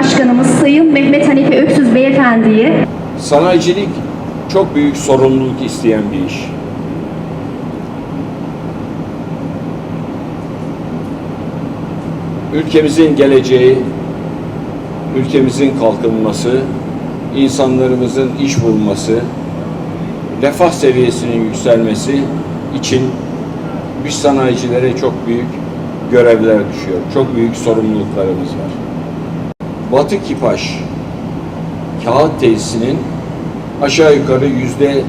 Başkanımız Sayın Mehmet Hanife Öksüz Beyefendi'yi Sanayicilik çok büyük sorumluluk isteyen bir iş. Ülkemizin geleceği, ülkemizin kalkınması, insanlarımızın iş bulması, refah seviyesinin yükselmesi için biz sanayicilere çok büyük görevler düşüyor. Çok büyük sorumluluklarımız var. Batı Kipaş kağıt tesisinin aşağı yukarı yüzde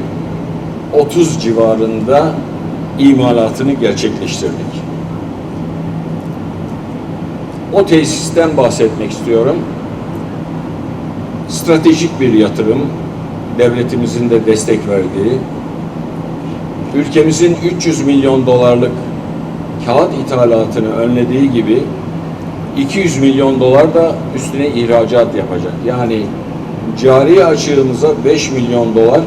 30 civarında imalatını gerçekleştirdik. O tesisten bahsetmek istiyorum. Stratejik bir yatırım, devletimizin de destek verdiği, ülkemizin 300 milyon dolarlık kağıt ithalatını önlediği gibi 200 milyon dolar da üstüne ihracat yapacak. Yani cari açığımıza 5 milyon dolar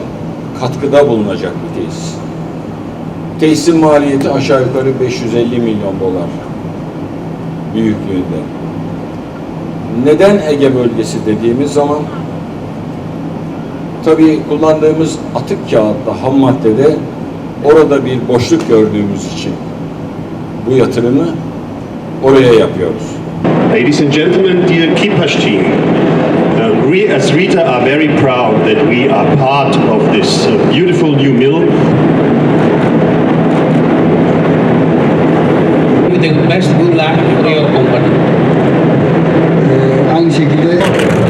katkıda bulunacak bir tesis. Tesisin maliyeti aşağı yukarı 550 milyon dolar büyüklüğünde. Neden Ege bölgesi dediğimiz zaman tabii kullandığımız atık kağıtta ham maddede orada bir boşluk gördüğümüz için bu yatırımı oraya yapıyoruz. Ladies and gentlemen, dear Kipash team, uh, we as Rita are very proud that we are part of this uh, beautiful new mill. With the best good luck for your company. Uh,